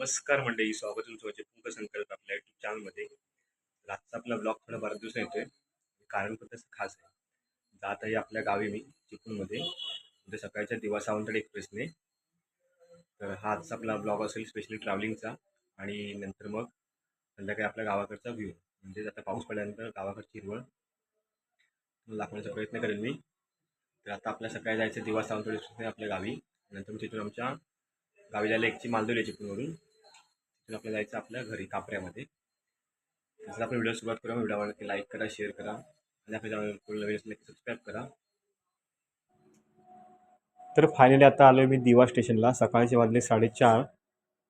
नमस्कार मंडळी स्वागत तुमचं तुमचं पूर्ण संकल्प आपल्या युट्यूब चॅनलमध्ये आजचा आपला ब्लॉग थोडा बऱ्याच दिवस येतोय कारण पण तसं खास आहे जात आहे आपल्या गावी मी चिपळूणमध्ये. उद्या सकाळच्या दिवा सावंतड एक्सप्रेसने तर हा आजचा आपला ब्लॉग असेल स्पेशली ट्रॅव्हलिंगचा आणि नंतर मग संध्याकाळी आपल्या गावाकडचा व्ह्यू म्हणजेच आता पाऊस पडल्यानंतर गावाकडची हिरवळ. दाखवण्याचा प्रयत्न करेन मी. तर आता आपल्या सकाळी जायचं दिवा सावंतड एक्सप्रेसने आपल्या गावी. नंतर मग तिथून आमच्या गावी जायला एकची मालदोली चिपळूणवरून. आपल्याला जायचं आपल्या घरी कापऱ्यामध्ये. तसं आपण व्हिडिओ सुरुवात करा व्हिडिओ आवडला की लाईक करा शेअर करा. आणि आपल्या नवीन की सबस्क्राईब करा. तर फायनली आता आलो आहे मी दिवा स्टेशनला सकाळचे वाजले साडेचार.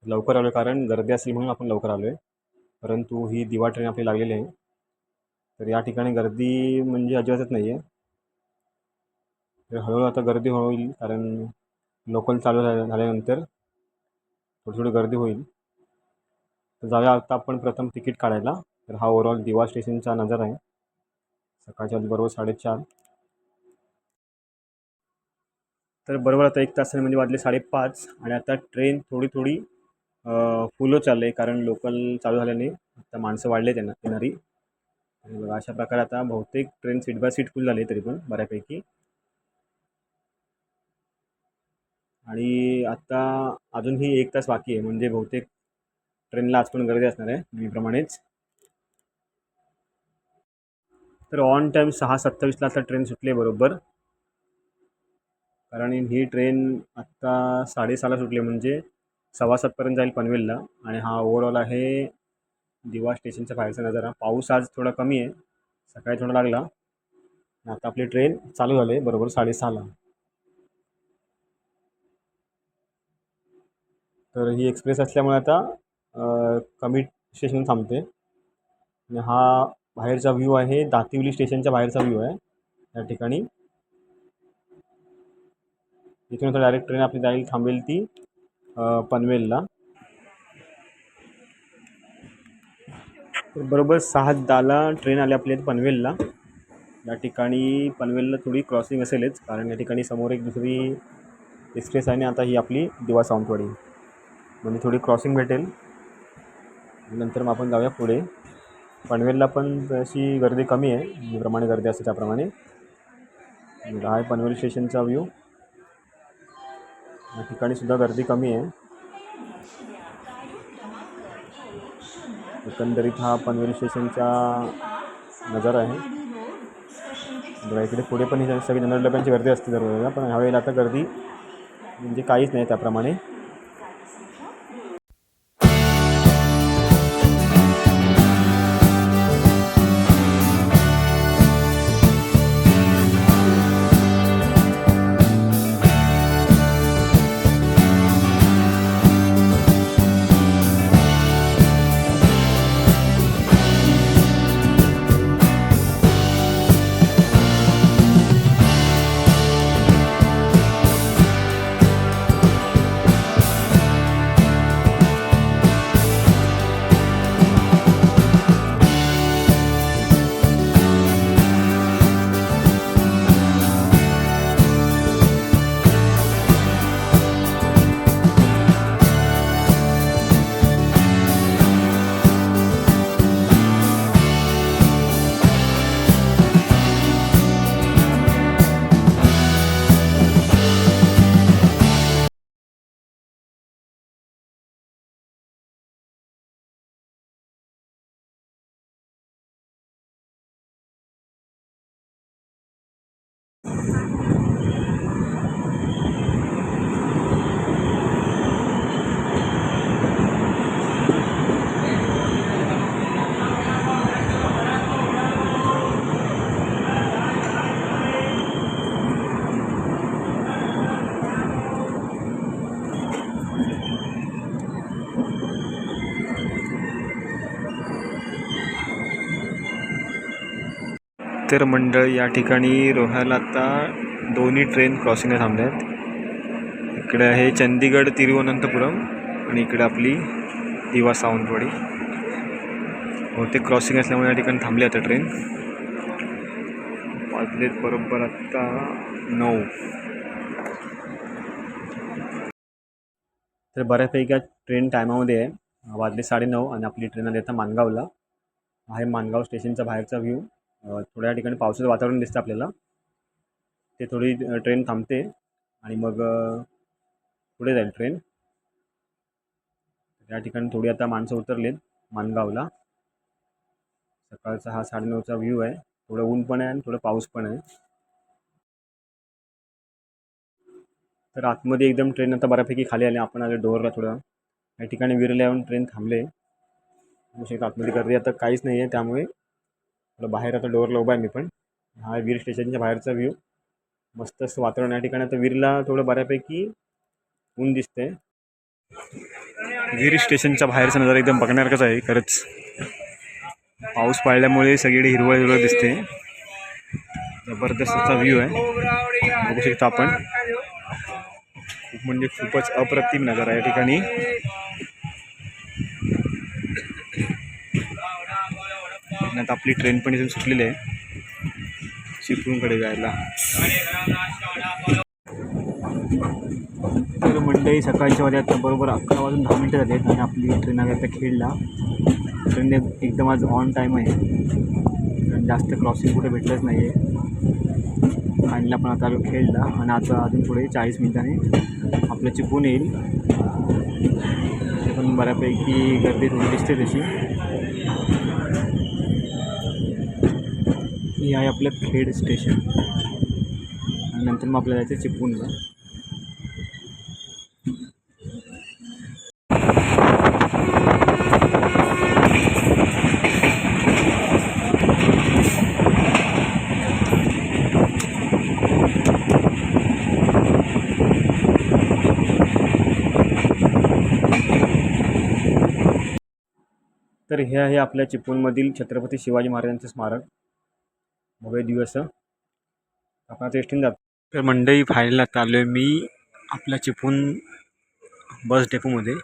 लवकर आलो कारण गर्दी असेल म्हणून आपण लवकर आलो आहे परंतु ही दिवा ट्रेन आपली लागलेली आहे. तर या ठिकाणी गर्दी म्हणजे अजिबातच नाही आहे तर हळूहळू आता गर्दी होईल कारण लोकल चालू झाल्यानंतर थोडी थोडी गर्दी होईल. जाऊया आता आपण प्रथम तिकीट काढायला. तर हा ओव्हरऑल दिवा स्टेशनचा नजर आहे. सकाळच्या बरोबर साडेचार. तर बरोबर आता एक तासाने म्हणजे वाजले साडेपाच आणि आता ट्रेन थोडी थोडी फुलो चालले आहे कारण लोकल चालू झाल्याने आता माणसं वाढले त्यांना येणारी. आणि बघा अशा प्रकारे आता बहुतेक train seat by seat full झाली तरी पण बऱ्यापैकी. आणि आत्ता अजूनही एक तास बाकी आहे. म्हणजे बहुतेक ट्रेनला आज पण गर्दी असणार आहे नेहमीप्रमाणेच. तर ऑन टाईम सहा सत्तावीसला आता ट्रेन सुटली आहे बरोबर. कारण ही ट्रेन आत्ता साडेसहाला सुटली आहे म्हणजे सव्वा सातपर्यंत जाईल पनवेलला. आणि हा ओव्हरऑल आहे दिवा स्टेशनच्या बाहेरचा नजारा. पाऊस आज थोडा कमी आहे. सकाळी थोडा लागला. आता आपली ट्रेन चालू झाली आहे बरोबर साडेसहाला. तर ही एक्सप्रेस असल्यामुळे आता कमी स्टेशन थांबते. आणि हा बाहेरचा व्ह्यू आहे दातिवली स्टेशनच्या बाहेरचा व्ह्यू आहे या ठिकाणी. इथून आता डायरेक्ट ट्रेन आपली जाईल थांबेल ती पनवेलला. तर बरोबर सहा दहाला ट्रेन आली आपल्या इथे पनवेलला. या ठिकाणी पनवेलला थोडी क्रॉसिंग असेलच कारण या ठिकाणी समोर एक दुसरी एक्सप्रेस आहे आणि आता ही आपली दिवा सावंतवाडी. म्हणजे थोडी क्रॉसिंग भेटेल. नंतर मग आपण जाऊया पुढे. पनवेलला पण तशी गर्दी कमी आहे. म्हणजे ज्याप्रमाणे गर्दी असते त्याप्रमाणे. हा आहे पनवेल स्टेशनचा व्ह्यू या ठिकाणीसुद्धा गर्दी कमी आहे. एकंदरीत हा पनवेल स्टेशनचा नजारा आहे. बघा इकडे पुढे पण ही सगळी जनरल डब्यांची गर्दी असते दरवेळेला पण ह्यावेळेला आता गर्दी म्हणजे काहीच नाही त्याप्रमाणे. तर मंडळ या ठिकाणी रोह्याला आता दोन्ही ट्रेन क्रॉसिंगला थांबल्या आहेत इकडे आहे चंदीगड तिरुवनंतपुरम आणि इकडे आपली दिवा सावंतवाडी. बहुतेक क्रॉसिंग असल्यामुळे या ठिकाणी थांबली आता ट्रेन वाजलेत बरोबर आत्ता नऊ. तर बऱ्यापैकी ट्रेन टायमामध्ये आहे. वाजले साडेनऊ आणि आपली ट्रेन आली आता मानगावला. आहे मानगाव स्टेशनचा बाहेरचा व्ह्यू थोड्या ठिकाणी पावसाचं वातावरण दिसतं आपल्याला. ते थोडी ट्रेन थांबते आणि मग पुढे जाईल ट्रेन त्या ठिकाणी थोडी आता माणसं उतरलेत मानगावला सकाळचा हा साडेनऊचा व्ह्यू आहे. थोडं ऊन पण आहे आणि थोडं पाऊस पण आहे. तर आतमध्ये एकदम ट्रेन आता बऱ्यापैकी खाली आली आपण आले डोअरला थोडं. या ठिकाणी विरल्याहून ट्रेन थांबले. आहे आतमध्ये गर्दी आता काहीच नाही आहे त्यामुळे थोडं बाहेर आता डोअरला उभा आहे मी पण. हा वीर स्टेशनच्या बाहेरचा व्ह्यू मस्त वातावरण या ठिकाणी. आता वीरला थोडं बऱ्यापैकी ऊन दिसते वीर स्टेशनच्या बाहेरचा नजारा एकदम बघण्यासारखाच आहे. खरंच पाऊस पडल्यामुळे सगळीकडे हिरवळ हिरवळ दिसते. जबरदस्त असा व्ह्यू आहे. बघू शकता आपण. खूप म्हणजे खूपच अप्रतिम नजारा आहे या ठिकाणी. आता आपली ट्रेन पण इथून सुटलेली आहे. चिपळूणकडे जायला. तर मंडळी सकाळच्या वाजे आता बरोबर अकरा वाजून दहा मिनटं झाले आहेत आणि आपली ट्रेन आली आता खेळला ट्रेन एकदम आज ऑन टाईम आहे. आणि जास्त क्रॉसिंग कुठे भेटलंच नाही आहे आणला पण आता खेळला आणि आता अजून पुढे चाळीस मिनिटांनी आपलं चिपून येईल. पण बऱ्यापैकी गर्दी थोडी दिसते तशी. हे आहे आपलं खेड स्टेशन. आणि नंतर मग आपल्याला जायचं चिपळूणला तर हे आहे आपल्या चिपळूणमधील छत्रपती शिवाजी महाराजांचं स्मारक. भव्य दिवस. आपण आता जातो तर मंडई फायनल आता आलो आहे मी आपल्या चिपून बस डेपोमध्ये.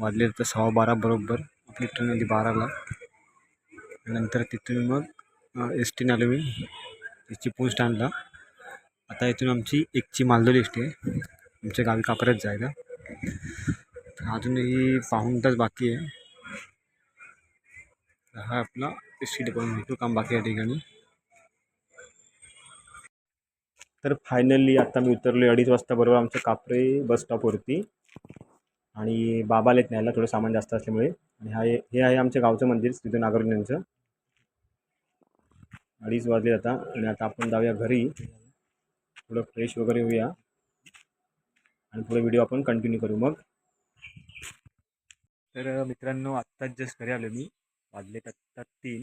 वाजले तर सव्वा बारा बरोबर. आपली ट्रेन आली बाराला. नंतर तिथून मग एस टीने आलो मी चिपून स्टँडला आता इथून आमची एकची मालदोली एस टी आहे. आमच्या गावी कापरत जायला. तर अजूनही पाहून तास बाकी आहे. हा आपला टी डेपो भेटू काम बाकी या ठिकाणी. तर फायनली आता मी उतरलो अडीच वाजता बरोबर आमच्या कापरे बस स्टॉपवरती आणि बाबा आलेत न्यायला थोडं सामान जास्त असल्यामुळे. आणि हा हे आहे आमच्या गावचं मंदिर सिद्धू नागरण्यांचं अडीच वाजले आता आणि आता आपण जाऊया घरी. थोडं फ्रेश वगैरे होऊया. आणि पुढे व्हिडिओ आपण कंटिन्यू करू मग. तर मित्रांनो आत्ताच जस्ट घरी आलो मी. वाजले आत्ता तीन.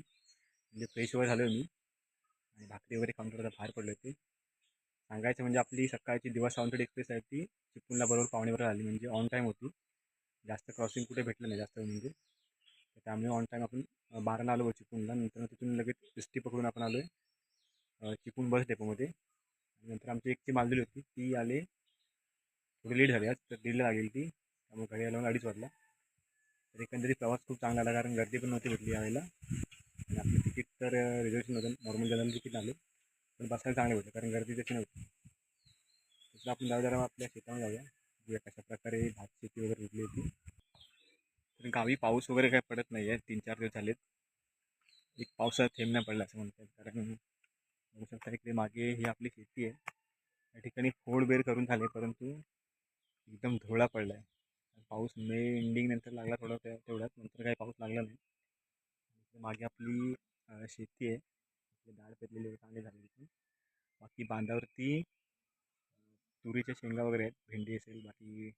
म्हणजे फ्रेश वगैरे झालो मी. आणि भाकरी वगैरे खाऊन थोडं बाहेर पडलो होते सांगायचं म्हणजे आपली सकाळची दिवस सावंतवाडी एक्सप्रेस आहे ती. चिपळूणला बरोबर पावणेवर आली म्हणजे ऑन टाईम होती. जास्त क्रॉसिंग कुठे भेटलं नाही जास्त म्हणजे. तर त्यामुळे ऑन टाईम आपण बाराला आलो चिपळूणला. नंतर तिथून लगेच एस टी पकडून आपण आलो आहे चिपळूण बस डेपोमध्ये नंतर आमची एकची मालदली होती. ती आले थोडी लेट झाली आज तर दीडला लागेल ती. त्यामुळे घरी आल्यावर अडीच वाजला. तर एकंदरीत प्रवास खूप चांगला आला कारण गर्दी पण नव्हती भेटली यावेळेला. आणि आपलं तिकीट तर रिझर्वेशन होतं नॉर्मल जनरल तिकीट आलं. पण बसायला चांगलं होते कारण गर्दी तशी नव्हती. तसं आपण जाऊ जरा आपल्या शेतामध्ये जाऊया. बघूया कशा प्रकारे भात शेती वगैरे विकली होती. तर गावी पाऊस वगैरे काही पडत नाही आहे तीन चार दिवस झालेत. एक पावसाळा थेंब नाही पडला असं म्हणतात कारण बघू शकता इकडे मागे ही आपली शेती आहे. या ठिकाणी फोडबेर करून झाले परंतु एकदम धोळा पडला आहे पाऊस मे एंडिंग नंतर लागला थोडा त्या तेवढ्यात नंतर काही पाऊस लागला नाही. इकडे मागे आपली शेती आहे. इकडे डाळ पेरलेली चांगली झालेली होती बाकी बांधावरती तुरीच्या शेंगा वगैरे आहेत भेंडी असेल बाकी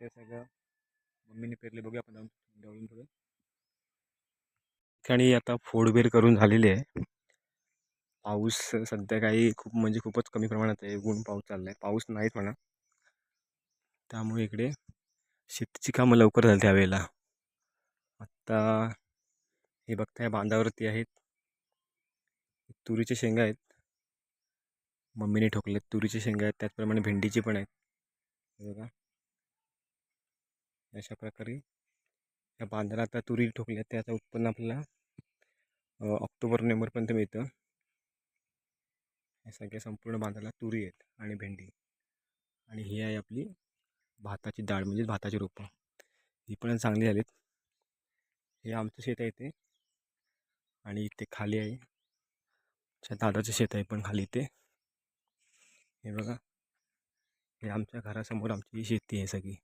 ते सगळं मम्मीने पेरले बघूया आपण जाऊन जवळून थोडं. ठिकाणी आता फोडबेर करून झालेली आहे. पाऊस सध्या काही खूप म्हणजे खूपच कमी प्रमाणात आहे ऊन पाऊस चालला आहे पाऊस नाहीच म्हणा. त्यामुळे इकडे शेतीची कामं लवकर झाली त्यावेळेला. आत्ता हे बघताय बांधावरती आहेत. तुरीचे शेंगा आहेत. मम्मीने ठोकले तुरीचे शेंगा आहेत. त्याचप्रमाणे भेंडीची पण आहेत. बघा. अशा प्रकारे या बांधाला आता तुरी ठोकल्या त्याचं उत्पन्न आपल्याला ऑक्टोबर नोव्हेंबरपर्यंत मिळतं. या सगळ्या संपूर्ण बांधाला तुरी आहेत आणि भेंडी. आणि ही आहे आपली भाताची डाळ म्हणजे भाताची रोपं. ही पण चांगली झालीत. हे आमचं शेत आहे ते आणि इथे खाली आहे. त्या दादाचं शेत आहे पण खाली इथे. हे बघा. हे आमच्या घरासमोर आमची शेती आहे सगळी.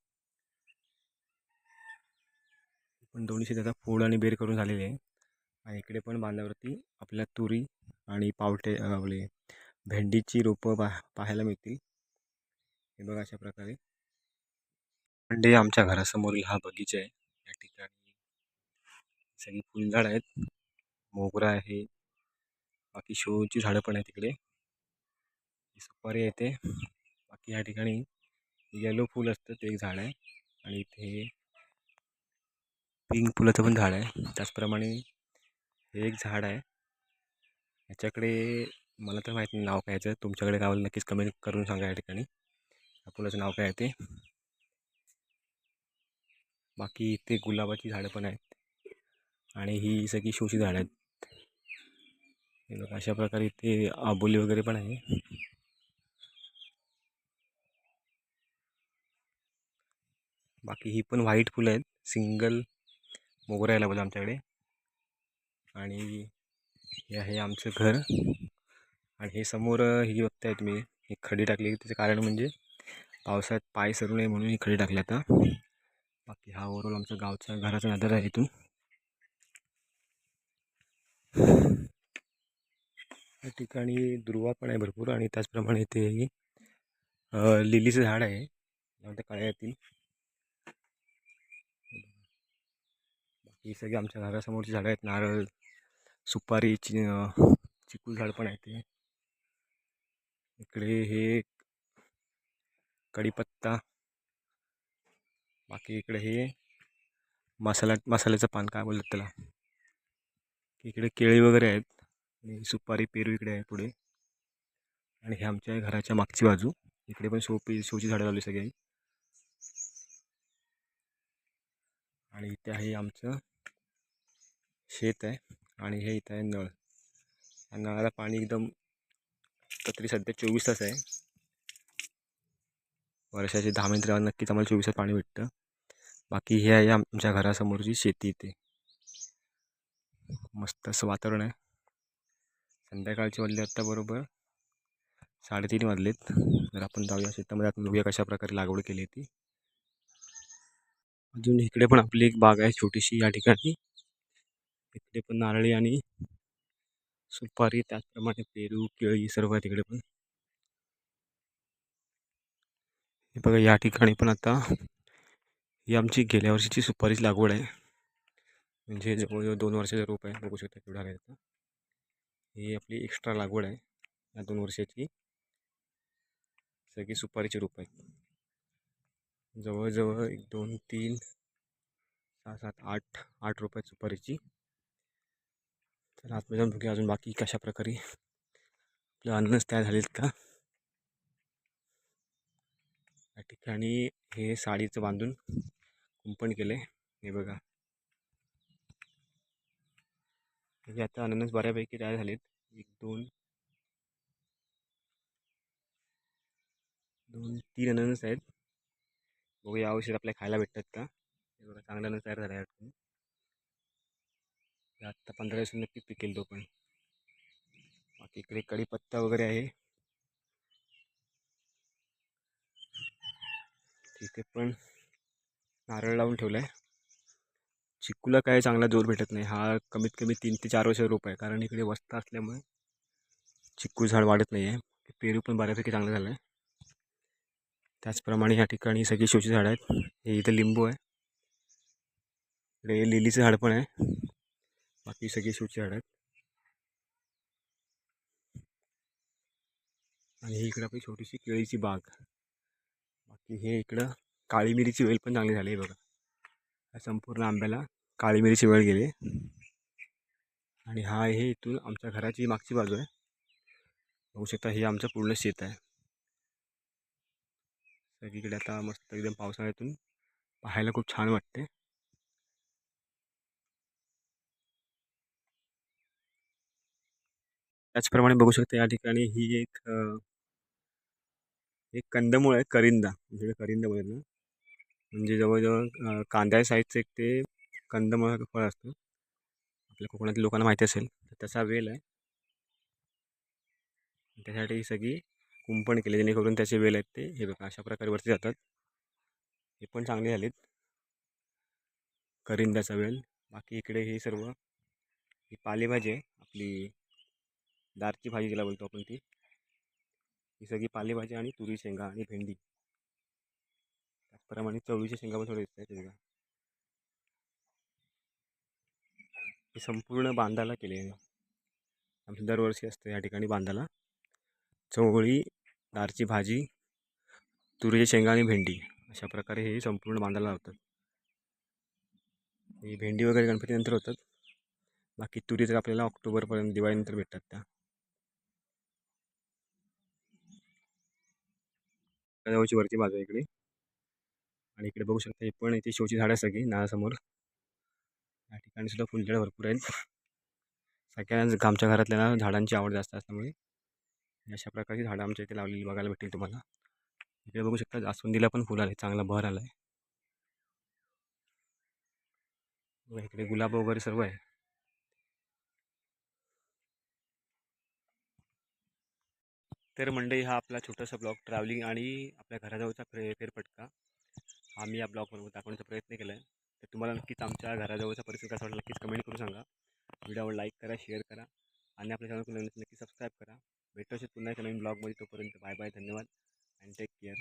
पण दोन्ही शेत आता फोड आणि बेर करून झालेले आहे. आणि इकडे पण बांधावरती आपल्या तुरी आणि पावटे आपले भेंडीची रोपं पा पाहायला मिळतील. हे बघा अशा प्रकारे. म्हणजे आमच्या घरासमोरील हा बगीचा आहे. या ठिकाणी सगळी फुलझाड आहेत. मोगरा आहे. बाकी शोची झाडं पण आहेत तिकडे. सुपारी आहे ते. बाकी या ठिकाणी येलो फूल असतं ते एक झाड आहे. आणि इथे पिंक फुलाचं पण झाड आहे. त्याचप्रमाणे हे एक झाड आहे. याच्याकडे मला तर माहीत नाही नाव काय याचं तुमच्याकडे गावाला नक्कीच कमेंट करून सांगा या ठिकाणी. या फुलाचं नाव काय आहे ते? बाकी इथे गुलाबाची झाडं पण आहेत. आणि ही सगळी शोची झाडं आहेत. अशा प्रकारे इथे आबोली वगैरे पण आहे. बाकी ही पण व्हाईट फुलं आहेत. सिंगल मोगरा यायला पाहिजे आमच्याकडे. आणि हे आहे आमचं घर. आणि हे समोर ही जी बघताय तुम्ही ही खडी टाकली. त्याचं कारण म्हणजे पावसाळ्यात पाय सरू नये म्हणून ही खडी टाकली आता. बाकी हा ओव्हरऑल आमचा गावचा घराचा नजर आहे इथून. या ठिकाणी दुर्वा पण आहे भरपूर आणि त्याचप्रमाणे इथे लिलीचं झाड आहे. त्यामध्ये काळ्यातील येतील. बाकी सगळी आमच्या घरासमोरची झाडं आहेत. नारळ सुपारी चि चिकू झाड पण आहे ते. इकडे हे कढीपत्ता. बाकी इकडे हे मसाला मसाल्याचं पान काय बोलतात त्याला? इकडे केळी वगैरे आहेत. आणि सुपारी पेरू इकडे आहे पुढे. आणि हे आमच्या घराच्या मागची बाजू. इकडे पण शोपी शोची झाडं लावली सगळी आणि इथे आहे आमचं शेत आहे. आणि हे इथं आहे नळ. या नळाला पाणी एकदम तरी सध्या चोवीस तास आहे. वर्षाचे दहा मिनिटं नक्कीच आम्हाला चोवीस पाणी भेटतं. बाकी हे आहे आमच्या घरासमोरची शेती इथे. मस्त असं वातावरण आहे. संध्याकाळचे वाजले आत्ता बरोबर. साडेतीन वाजलेत. जर आपण जाऊया शेतामध्ये. आपण बघूया कशा प्रकारे लागवड केली ती. अजून इकडे पण आपली एक बाग आहे छोटीशी या ठिकाणी. इकडे पण नारळी आणि सुपारी त्याचप्रमाणे पेरू केळी सर्व आहे तिकडे पण. हे बघा या ठिकाणी पण आता ही आमची गेल्या वर्षीची सुपारीची लागवड आहे. म्हणजे जवळजवळ दोन वर्षाचं रोप आहे बघू शकता केवढा आहे ही आपली एक्स्ट्रा लागवड आहे या दोन वर्षाची. सगळी सुपारीची रोप आहेत. जवळजवळ एक दोन तीन सहा सात आठ आठ रुपये सुपारीची. तर आतमध्ये जाऊन बघूया अजून बाकी कशा प्रकारे आपलं अननस तयार झालेत का? या ठिकाणी हे साडीचं बांधून कुंपण केलं आहे हे बघा. हे आता अननस बऱ्यापैकी तयार झालेत. एक दोन दोन तीन अननस आहेत. बघा या औषध आपल्याला खायला भेटतात का? हे बघा चांगला अननस तयार झाला आहे वाटतं. आत्ता पंधरा दिवसांनी नक्की पिकेल तो पण. बाकी इकडे कढीपत्ता वगैरे आहे. तिथे पण नारळ लावून ठेवला आहे चिक्कूला काय चांगला जोर भेटत नाही. हा कमीत कमी तीन ते चार वर्ष रोप आहे. कारण इकडे वस्ता असल्यामुळे चिक्कू झाड वाढत नाही आहे पेरू पण बऱ्यापैकी चांगलं झालं आहे त्याचप्रमाणे ह्या ठिकाणी सगळी शोची झाडं आहेत. हे इथं लिंबू आहे. इकडे लिलीचं झाड पण आहे. बाकी सगळी शोची झाडं आहेत. आणि ही इकडं आपली छोटीशी केळीची बाग. की हे इकडं काळी मिरीची वेल पण चांगली झाली आहे बघा. या संपूर्ण आंब्याला काळी मिरीची वेळ गेली आणि हा आहे इथून आमच्या घराची मागची बाजू आहे. बघू शकता हे आमचं पूर्ण शेत आहे. सगळीकडे आता मस्त एकदम पावसाळ्यातून पाहायला खूप छान वाटते. त्याचप्रमाणे बघू शकता या ठिकाणी ही एक एक कंदमुळ आहे करिंदा. म्हणजे करिंदा बोलत ना. म्हणजे जवळजवळ कांद्या साईजचं एक ते कंदमुळ फळ असतं. आपल्या कोकणातील लोकांना माहिती असेल तर त्याचा वेल आहे. त्यासाठी सगळी कुंपण केली जेणेकरून त्याचे वेल आहेत ते हे बघा अशा प्रकारे वरती जातात. हे पण चांगले झालेत. करिंदाचा वेल. बाकी इकडे हे सर्व ही पालेभाजी आहे आपली दारची भाजी जिला बोलतो आपण ती. ही सगळी पालेभाजी आणि तुरी शेंगा आणि भेंडी. त्याचप्रमाणे चवळीच्या शेंगा पण थोडे दिसत आहेत बघा ही संपूर्ण बांधाला केली आहे आमची दरवर्षी असते या ठिकाणी बांधाला. चवळी दारची भाजी तुरीची शेंगा आणि भेंडी. अशा प्रकारे हे संपूर्ण बांधाला लावतात. ही भेंडी वगैरे गणपतीनंतर होतात. बाकी तुरी तर आपल्याला ऑक्टोबरपर्यंत दिवाळीनंतर भेटतात त्या. जवळची वरती बाजू आहे इकडे. आणि इकडे बघू शकता हे पण इथे शोची झाडं आहे सगळी नाळासमोर. या ठिकाणी सुद्धा फुलझाडं भरपूर आहेत. सगळ्या आमच्या घरातल्या झाडांची आवड जास्त असल्यामुळे. अशा प्रकारची झाडं आमच्या इथे लावलेली बघायला भेटेल तुम्हाला. इकडे बघू शकता जास्वंदीला पण फुल आले चांगला बहर आला आहे इकडे गुलाब वगैरे सर्व आहे. तर मंडळी हा आपला छोटासा ब्लॉग ट्रॅव्हलिंग आणि आपल्या घराजवळचा फे फेरफटका. हा मी या ब्लॉगवर दाखवण्याचा प्रयत्न केला आहे तर तुम्हाला नक्कीच आमच्या घराजवळचा परिसर कसा वाटला नक्कीच कमेंट करून सांगा. व्हिडिओवर लाईक करा शेअर करा आणि आपल्या नवीन नक्की सबस्क्राईब करा. भेटू पुन्हा एका नवीन ब्लॉगमध्ये तोपर्यंत बाय बाय धन्यवाद अँड टेक केअर